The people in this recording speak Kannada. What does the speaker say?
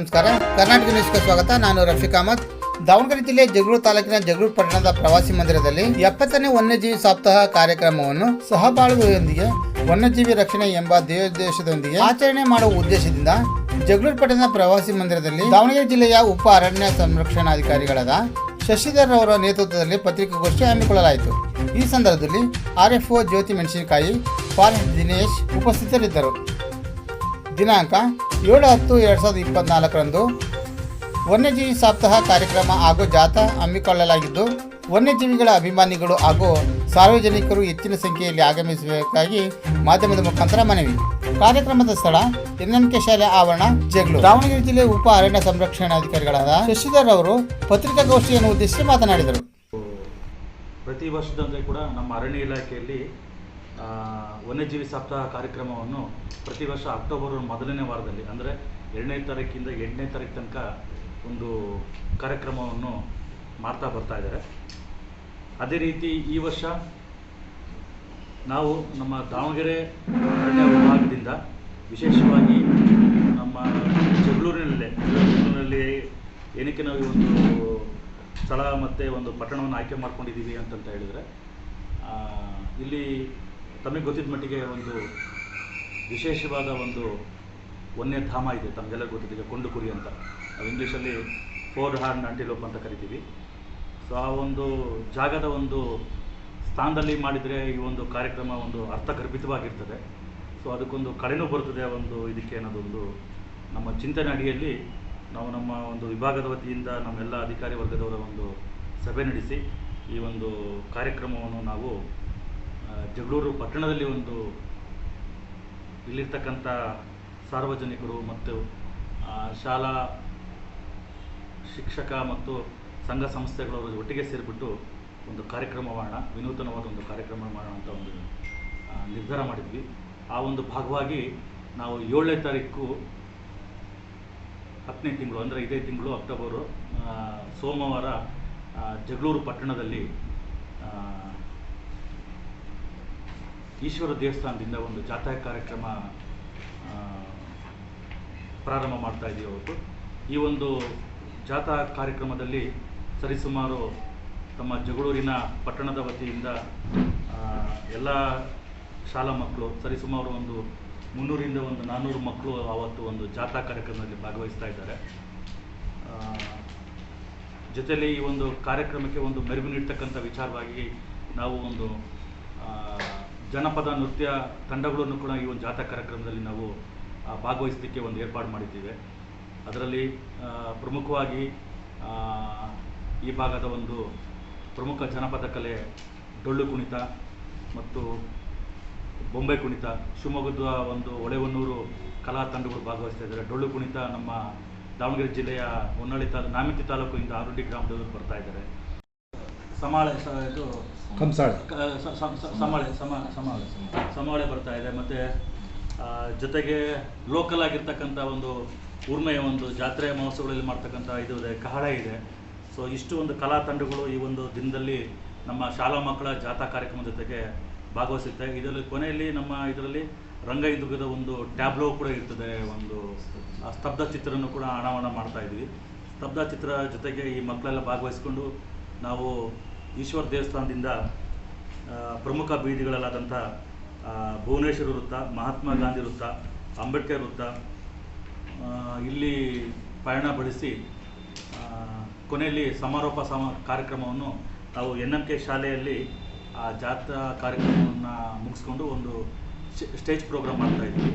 ನಮಸ್ಕಾರ. ಕರ್ನಾಟಕ ನ್ಯೂಸ್ಗೆ ಸ್ವಾಗತ. ನಾನು ರಫೀಕ್ ಅಹಮದ್. ದಾವಣಗೆರೆ ಜಿಲ್ಲೆ ಜಗಳೂರು ತಾಲೂಕಿನ ಜಗಳೂರು ಪಟ್ಟಣದ ಪ್ರವಾಸಿ ಮಂದಿರದಲ್ಲಿ ಎಪ್ಪತ್ತನೇ ವನ್ಯಜೀವಿ ಸಪ್ತಾಹ ಕಾರ್ಯಕ್ರಮವನ್ನು ಸಹಬಾಳ್ವೆಯೊಂದಿಗೆ ವನ್ಯಜೀವಿ ರಕ್ಷಣೆ ಎಂಬ ಧ್ಯೇಯೋದ್ದೇಶದೊಂದಿಗೆ ಆಚರಣೆ ಮಾಡುವ ಉದ್ದೇಶದಿಂದ ಜಗಳೂರು ಪಟ್ಟಣದ ಪ್ರವಾಸಿ ಮಂದಿರದಲ್ಲಿ ದಾವಣಗೆರೆ ಜಿಲ್ಲೆಯ ಉಪ ಅರಣ್ಯ ಸಂರಕ್ಷಣಾಧಿಕಾರಿಗಳಾದ ಶಶಿಧರ್ ಅವರ ನೇತೃತ್ವದಲ್ಲಿ ಪತ್ರಿಕಾಗೋಷ್ಠಿ ಹಮ್ಮಿಕೊಳ್ಳಲಾಯಿತು. ಈ ಸಂದರ್ಭದಲ್ಲಿ ಆರ್ಎಫ್ಒ ಜ್ಯೋತಿ ಮೆಣಸಿನಕಾಯಿ, ಫಾರೆಸ್ಟ್ ದಿನೇಶ್ ಉಪಸ್ಥಿತರಿದ್ದರು. ದಿನಾಂಕ ಏಳು ಹತ್ತು ಎರಡು ಸಾವಿರದ ಇಪ್ಪತ್ನಾಲ್ಕರಂದು ವನ್ಯಜೀವಿ ಸಪ್ತಾಹ ಕಾರ್ಯಕ್ರಮ ಹಾಗೂ ಜಾಥಾ ಹಮ್ಮಿಕೊಳ್ಳಲಾಗಿದ್ದು, ವನ್ಯಜೀವಿಗಳ ಅಭಿಮಾನಿಗಳು ಹಾಗೂ ಸಾರ್ವಜನಿಕರು ಹೆಚ್ಚಿನ ಸಂಖ್ಯೆಯಲ್ಲಿ ಆಗಮಿಸಬೇಕಾಗಿ ಮಾಧ್ಯಮದ ಮುಖಾಂತರ ಮನವಿ. ಕಾರ್ಯಕ್ರಮದ ಸ್ಥಳ ಎನ್ಎಂಕೆ ಶಾಲೆ ಆವರಣ, ಜಗಳೂರು. ದಾವಣಗೆರೆ ಜಿಲ್ಲೆ ಉಪ ಅರಣ್ಯ ಸಂರಕ್ಷಣಾಧಿಕಾರಿಗಳಾದ ಶಶಿಧರ್ ಅವರು ಪತ್ರಿಕಾಗೋಷ್ಠಿಯನ್ನು ಉದ್ದೇಶಿಸಿ ಮಾತನಾಡಿದರು. ಪ್ರತಿ ವರ್ಷದಂತೆ ಕೂಡ ನಮ್ಮ ಅರಣ್ಯ ಇಲಾಖೆಯಲ್ಲಿ ವನ್ಯಜೀವಿ ಸಪ್ತಾಹ ಕಾರ್ಯಕ್ರಮವನ್ನು ಪ್ರತಿ ವರ್ಷ ಅಕ್ಟೋಬರ್ ಮೊದಲನೇ ವಾರದಲ್ಲಿ, ಅಂದರೆ ಎರಡನೇ ತಾರೀಕಿಂದ ಎಂಟನೇ ತಾರೀಕು ತನಕ ಒಂದು ಕಾರ್ಯಕ್ರಮವನ್ನು ಮಾಡ್ತಾ ಬರ್ತಾ ಇದ್ದಾರೆ. ಅದೇ ರೀತಿ ಈ ವರ್ಷ ನಾವು ನಮ್ಮ ದಾವಣಗೆರೆ ಅರಣ್ಯ ವಿಭಾಗದಿಂದ ವಿಶೇಷವಾಗಿ ನಮ್ಮ ಜಗಳೂರಿನಲ್ಲೇ, ಜಗಳೂರಿನಲ್ಲಿ ಏನಕ್ಕೆ ನಾವು ಒಂದು ಸ್ಥಳ ಮತ್ತು ಒಂದು ಪಟ್ಟಣವನ್ನು ಆಯ್ಕೆ ಮಾಡ್ಕೊಂಡಿದ್ದೀವಿ ಅಂತಂತ ಹೇಳಿದರೆ ಇಲ್ಲಿ ತಮಗೆ ಗೊತ್ತಿದ್ದ ಮಟ್ಟಿಗೆ ಒಂದು ವಿಶೇಷವಾದ ಒಂದು ವನ್ಯಧಾಮ ಇದೆ, ತಮಗೆಲ್ಲ ಗೊತ್ತಿದ್ದೀಗ ಕೊಂಡು ಕುರಿ ಅಂತ. ನಾವು ಇಂಗ್ಲೀಷಲ್ಲಿ ಫೋರ್ ಹಾರ್ನ್ ಅಂಟಿಲೋಪ್ ಅಂತ ಕರಿತೀವಿ. ಸೊ ಆ ಒಂದು ಜಾಗದ ಒಂದು ಸ್ಥಾನದಲ್ಲಿ ಮಾಡಿದರೆ ಈ ಒಂದು ಕಾರ್ಯಕ್ರಮ ಒಂದು ಅರ್ಥಗರ್ಭಿತವಾಗಿರ್ತದೆ. ಸೊ ಅದಕ್ಕೊಂದು ಕಳೆನೂ ಬರ್ತದೆ ಒಂದು ಇದಕ್ಕೆ ಅನ್ನೋದೊಂದು ನಮ್ಮ ಚಿಂತನೆ ಅಡಿಯಲ್ಲಿ ನಾವು ನಮ್ಮ ಒಂದು ವಿಭಾಗದ ವತಿಯಿಂದ ನಮ್ಮೆಲ್ಲ ಅಧಿಕಾರಿ ವರ್ಗದವರ ಒಂದು ಸಭೆ ನಡೆಸಿ ಈ ಒಂದು ಕಾರ್ಯಕ್ರಮವನ್ನು ನಾವು ಜಗಳೂರು ಪಟ್ಟಣದಲ್ಲಿ ಒಂದು ಇಲ್ಲಿರ್ತಕ್ಕಂಥ ಸಾರ್ವಜನಿಕರು ಮತ್ತು ಶಾಲಾ ಶಿಕ್ಷಕ ಮತ್ತು ಸಂಘ ಸಂಸ್ಥೆಗಳವರು ಒಟ್ಟಿಗೆ ಸೇರಿಬಿಟ್ಟು ಒಂದು ಕಾರ್ಯಕ್ರಮ ಮಾಡೋಣ ವಿನೂತನವಾದ ಒಂದು ಕಾರ್ಯಕ್ರಮ ಮಾಡೋಣ ಅಂತ ಒಂದು ನಿರ್ಧಾರ ಮಾಡಿದ್ವಿ. ಆ ಒಂದು ಭಾಗವಾಗಿ ನಾವು ಏಳನೇ ತಾರೀಕು ಹತ್ತನೇ ತಿಂಗಳು, ಅಂದರೆ ಇದೇ ತಿಂಗಳು ಅಕ್ಟೋಬರು ಸೋಮವಾರ ಜಗಳೂರು ಪಟ್ಟಣದಲ್ಲಿ ಈಶ್ವರ ದೇವಸ್ಥಾನದಿಂದ ಒಂದು ಜಾಥಾ ಕಾರ್ಯಕ್ರಮ ಪ್ರಾರಂಭ ಮಾಡ್ತಾ ಇದ್ದೀವಿ ಅವತ್ತು. ಈ ಒಂದು ಜಾಥಾ ಕಾರ್ಯಕ್ರಮದಲ್ಲಿ ಸರಿಸುಮಾರು ತಮ್ಮ ಜಗಳೂರಿನ ಪಟ್ಟಣದ ವತಿಯಿಂದ ಎಲ್ಲ ಶಾಲಾ ಮಕ್ಕಳು, ಸರಿಸುಮಾರು ಒಂದು ಮುನ್ನೂರಿಂದ ಒಂದು ನಾನ್ನೂರು ಮಕ್ಕಳು ಆವತ್ತು ಒಂದು ಜಾಥಾ ಕಾರ್ಯಕ್ರಮದಲ್ಲಿ ಭಾಗವಹಿಸ್ತಾ ಇದ್ದಾರೆ. ಜೊತೆಯಲ್ಲಿ ಈ ಒಂದು ಕಾರ್ಯಕ್ರಮಕ್ಕೆ ಒಂದು ಮೆರುಗು ನೀಡ್ತಕ್ಕಂಥ ವಿಚಾರವಾಗಿ ನಾವು ಒಂದು ಜನಪದ ನೃತ್ಯ ತಂಡಗಳನ್ನು ಕೂಡ ಈ ಒಂದು ಜಾಥಾ ಕಾರ್ಯಕ್ರಮದಲ್ಲಿ ನಾವು ಭಾಗವಹಿಸಲಿಕ್ಕೆ ಒಂದು ಏರ್ಪಾಡು ಮಾಡಿದ್ದೇವೆ. ಅದರಲ್ಲಿ ಪ್ರಮುಖವಾಗಿ ಈ ಭಾಗದ ಒಂದು ಪ್ರಮುಖ ಜನಪದ ಕಲೆ ಡೊಳ್ಳು ಕುಣಿತ ಮತ್ತು ಬೊಂಬೆ ಕುಣಿತ, ಶಿವಮೊಗ್ಗದ ಒಂದು ಹೊಳೆಹೊನ್ನೂರು ಕಲಾ ತಂಡಗಳು ಭಾಗವಹಿಸ್ತಾ ಇದ್ದಾರೆ. ಡೊಳ್ಳು ಕುಣಿತ ನಮ್ಮ ದಾವಣಗೆರೆ ಜಿಲ್ಲೆಯ ಹೊನ್ನಾಳಿ ತಾಲೂಕು ನಾಮಿತಿ ತಾಲೂಕಿಂದ ಆರುಡಿ ಗ್ರಾಮದವರು ಬರ್ತಾ ಇದ್ದಾರೆ. ಸಮಾಳೆ ಇದು ಕಂಸಾಳೆ. ಸಮಾಳೆ ಸಮ ಸಮಾಳೆ. ಸಮಾಳೆ ಬರ್ತಾ ಇದೆ. ಮತ್ತು ಜೊತೆಗೆ ಲೋಕಲ್ ಆಗಿರ್ತಕ್ಕಂಥ ಒಂದು ಊರ್ಮೆಯ ಒಂದು ಜಾತ್ರೆ ಮಹೋತ್ಸವಗಳಲ್ಲಿ ಮಾಡ್ತಕ್ಕಂಥ ಇದು ಇದೆ ಕಹಳ ಇದೆ. ಸೊ ಇಷ್ಟು ಒಂದು ಕಲಾ ತಂಡಗಳು ಈ ಒಂದು ದಿನದಲ್ಲಿ ನಮ್ಮ ಶಾಲಾ ಮಕ್ಕಳ ಜಾಥಾ ಕಾರ್ಯಕ್ರಮದ ಜೊತೆಗೆ ಭಾಗವಹಿಸುತ್ತೆ. ಇದರಲ್ಲಿ ಕೊನೆಯಲ್ಲಿ ನಮ್ಮ ಇದರಲ್ಲಿ ರಂಗಯುಗದ ಒಂದು ಟ್ಯಾಬ್ಲೋ ಕೂಡ ಇರ್ತದೆ. ಒಂದು ಸ್ತಬ್ಧ ಚಿತ್ರನೂ ಕೂಡ ಅನಾವರಣ ಮಾಡ್ತಾ ಇದ್ವಿ. ಸ್ತಬ್ಧ ಚಿತ್ರ ಜೊತೆಗೆ ಈ ಮಕ್ಕಳೆಲ್ಲ ಭಾಗವಹಿಸ್ಕೊಂಡು ನಾವು ಈಶ್ವರ ದೇವಸ್ಥಾನದಿಂದ ಪ್ರಮುಖ ಬೀದಿಗಳಲ್ಲಾದಂಥ ಭುವನೇಶ್ವರ ವೃತ್ತ, ಮಹಾತ್ಮ ಗಾಂಧಿ ವೃತ್ತ, ಅಂಬೇಡ್ಕರ್ ವೃತ್ತ ಇಲ್ಲಿ ಪಯಣ ಬಳಸಿ ಕೊನೆಯಲ್ಲಿ ಸಮಾರೋಪ ಸಮ, ಕಾರ್ಯಕ್ರಮವನ್ನು ನಾವು ಎನ್ ಎಂ ಕೆ ಶಾಲೆಯಲ್ಲಿ ಆ ಜಾತ್ರಾ ಕಾರ್ಯಕ್ರಮವನ್ನು ಮುಗಿಸ್ಕೊಂಡು ಒಂದು ಸ್ಟೇಜ್ ಪ್ರೋಗ್ರಾಮ್ ಮಾಡ್ತಾ ಇದ್ವಿ